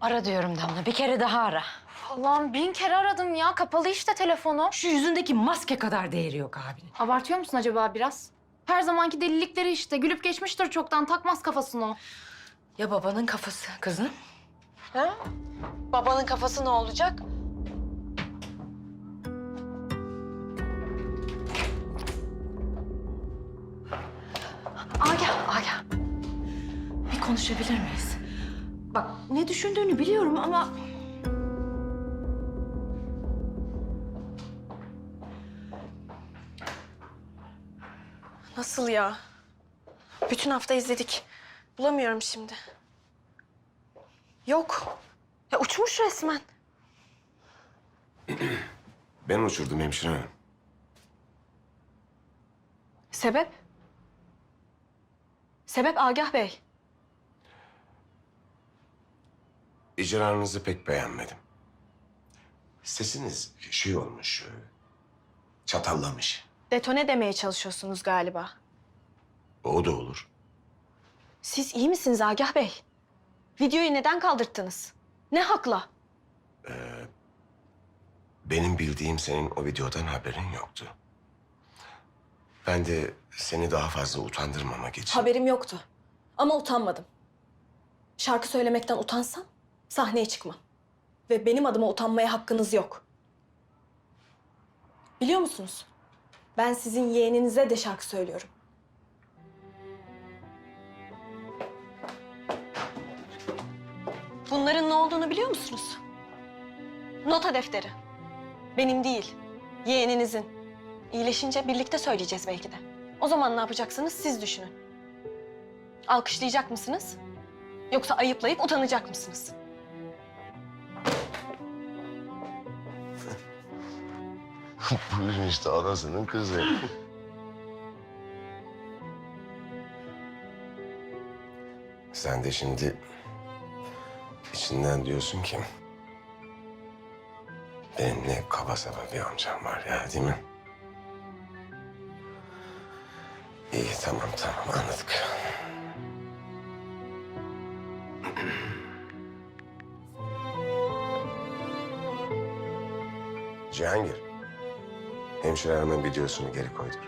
Ara diyorum Damla. Bir kere daha ara. Allah'ım bin kere aradım ya. Kapalı işte telefonu. Şu yüzündeki maske kadar değeri yok abinin. Abartıyor musun acaba biraz? Her zamanki delilikleri işte. Gülüp geçmiştir çoktan. Takmaz kafasını o. Ya babanın kafası kızım? Ha? Babanın kafası ne olacak? Agah, Agah. Bir konuşabilir miyiz? Bak ne düşündüğünü biliyorum ama... Nasıl ya? Bütün hafta izledik. Bulamıyorum şimdi. Yok. Ya uçmuş resmen. Ben uçurdum hemşire hanım. Sebep? Sebep Agah Bey. İcranızı pek beğenmedim. Sesiniz şey olmuş, e, çatallamış. Detone demeye çalışıyorsunuz galiba. O da olur. Siz iyi misiniz Agah Bey? Videoyu neden kaldırttınız? Ne hakla? Benim bildiğim senin o videodan haberin yoktu. Ben de seni daha fazla utandırmamak için... Haberim yoktu. Ama utanmadım. Şarkı söylemekten utansam sahneye çıkmam. Ve benim adıma utanmaya hakkınız yok. Biliyor musunuz? Ben sizin yeğeninize de şarkı söylüyorum. Bunların ne olduğunu biliyor musunuz? Nota defteri. Benim değil, yeğeninizin. İyileşince birlikte söyleyeceğiz belki de. O zaman ne yapacaksınız siz düşünün. Alkışlayacak mısınız? Yoksa ayıplayıp utanacak mısınız? Buyurun işte adasının kızı. Sen de şimdi içinden diyorsun ki... Benim ne kaba saba bir amcam var ya değil mi? İyi tamam tamam anladık. Cihangir. Hemşire hanımın videosunu geri koydur.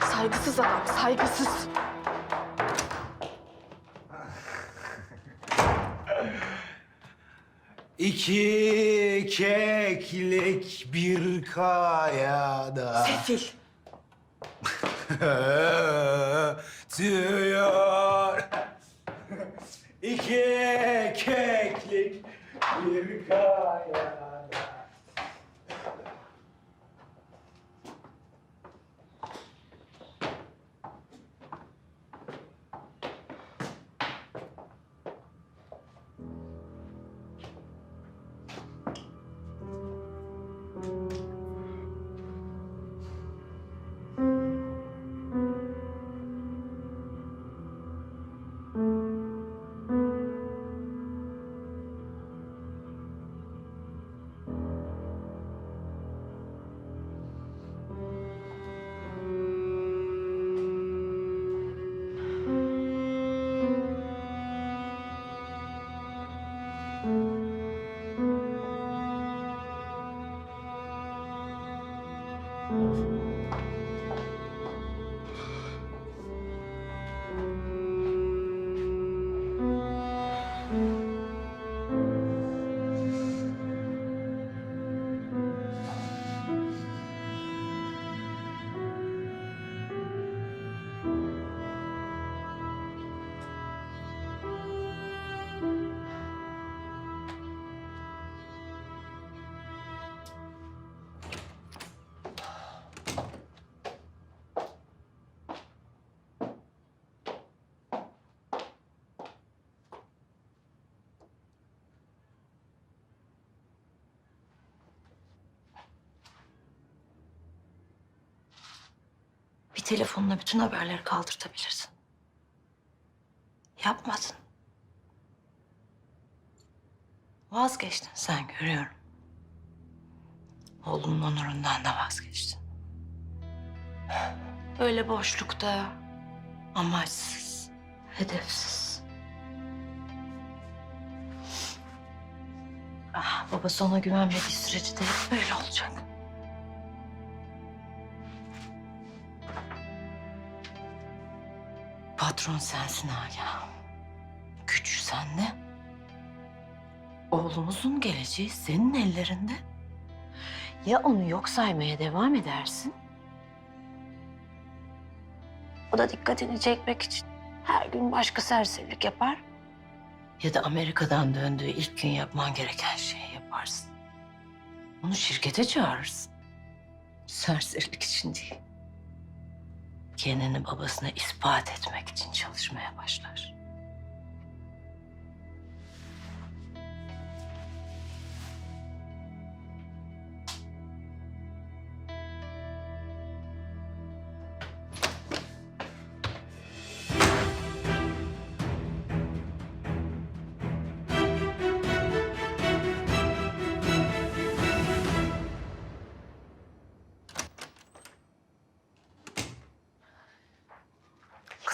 Saygısız adam, saygısız. İki keklik bir kayada Sefil. Tüyor İki keklik bir kayada Bir telefonla bütün haberleri kaldırtabilirsin. Yapmadın. Vazgeçtin sen görüyorum. Oğlunun onurundan da vazgeçtin. Öyle boşlukta, amaçsız, hedefsiz. Ah, babası ona güvenmediği sürece de hep böyle olacak. Patron sensin Aga. Güç sende. Oğlumuzun geleceği senin ellerinde. Ya onu yok saymaya devam edersin? O da dikkatini çekmek için her gün başka serserilik yapar. Ya da Amerika'dan döndüğü ilk gün yapman gereken şeyi yaparsın. Onu şirkete çağırırsın. Serserilik için değil. Kendini babasına ispat etmek için çalışmaya başlar.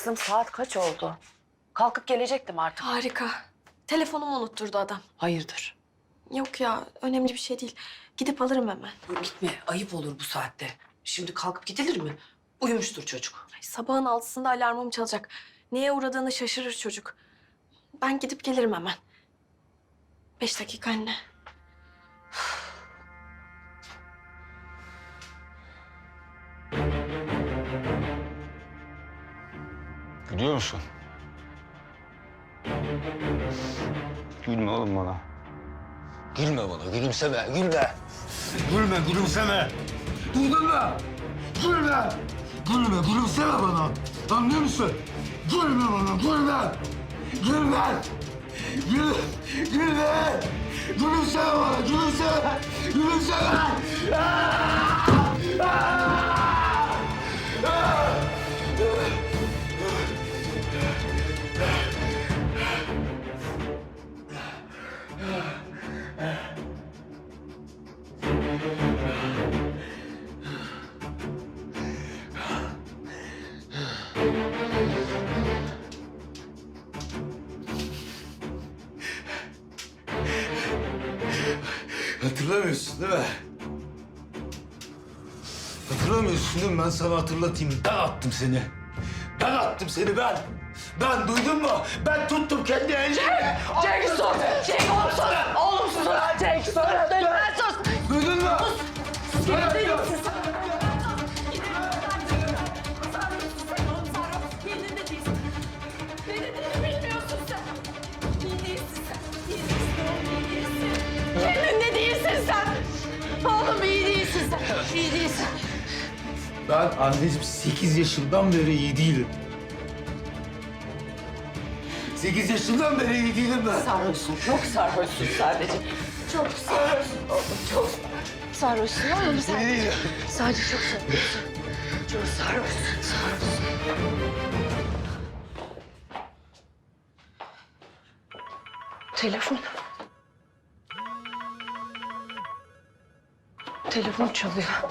Kızım saat kaç oldu? Kalkıp gelecektim artık. Harika. Telefonumu unutturdu adam. Hayırdır? Yok ya önemli bir şey değil. Gidip alırım hemen. Dur gitme. Ayıp olur bu saatte. Şimdi kalkıp gidilir mi? Uyumuştur çocuk. Ay, sabahın altısında alarmım çalacak. Neye uğradığını şaşırır çocuk. Ben gidip gelirim hemen. Beş dakika anne. Gülüyor musun? Gülme oğlum bana. Gülme bana, gülümseme, gülme. Gülme, gülümseme. Duydun mu? Gülme. Gülme, gülümseme bana. Anlıyor musun? Gülme bana, gülme. Gülme. Gül, gülme. Gülümseme bana, gülümseme. Gülümseme. Hatırlamıyorsun değil mi? Hatırlamıyorsun değil mi? Ben sana hatırlatayım. Ben attım seni. Ben attım seni ben. Ben duydun mu? Ben tuttum kendi ellerimle. Cenk sus! Cenk oğlum sus! Oğlum sus! Cenk sus! Lütfen sus! Duydun mu? Sus! Kendinde İyi değilsin. Ben anneciğim sekiz yaşımdan beri iyi değilim. Sekiz yaşımdan beri iyi değilim ben. Sarhoşsun, çok sarhoşsun sadece. Çok sarhoşsun oğlum, çok sarhoşsun oğlum sen. İyi. Sadece çok sarhoşsun. Çok sarhoşsun, sarhoşsun. Telefon. Telefon çalıyor.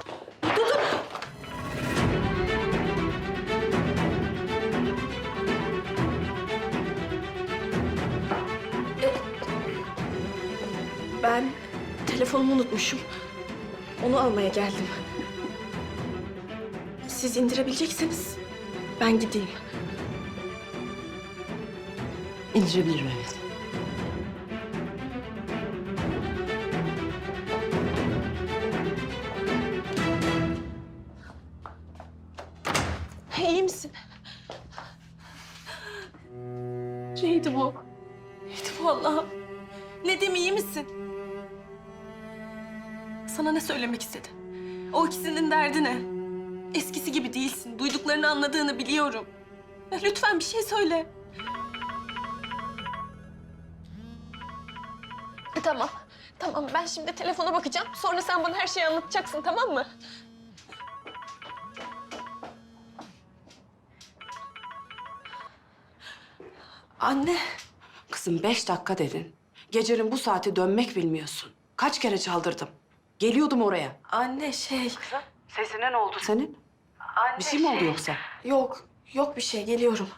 Ben telefonumu unutmuşum. Onu almaya geldim. Siz indirebilecekseniz ben gideyim. İndirebilirim evet. Neydi bu? Neydi bu Allah'ım? Nedim iyi misin? Sana ne söylemek istedi? O ikisinin derdi ne? Eskisi gibi değilsin. Duyduklarını anladığını biliyorum. Ya lütfen bir şey söyle. Tamam. Tamam ben şimdi telefona bakacağım. Sonra sen bana her şeyi anlatacaksın tamam mı? Anne. Kızım beş dakika dedin. Gecenin bu saati dönmek bilmiyorsun. Kaç kere çaldırdım. Geliyordum oraya. Anne şey... Sesine ne oldu senin? bir şey mi oldu yoksa? Yok, yok bir şey. Geliyorum.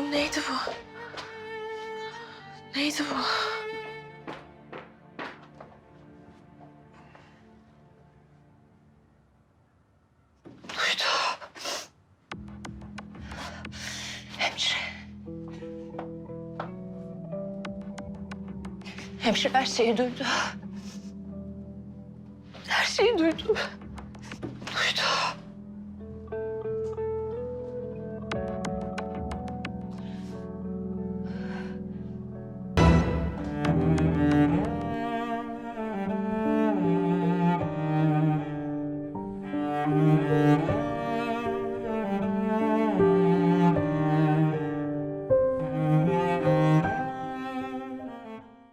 Allah'ım neydi bu? Neydi bu? Hemşire. Her şeyi duydu. Her şeyi duydu.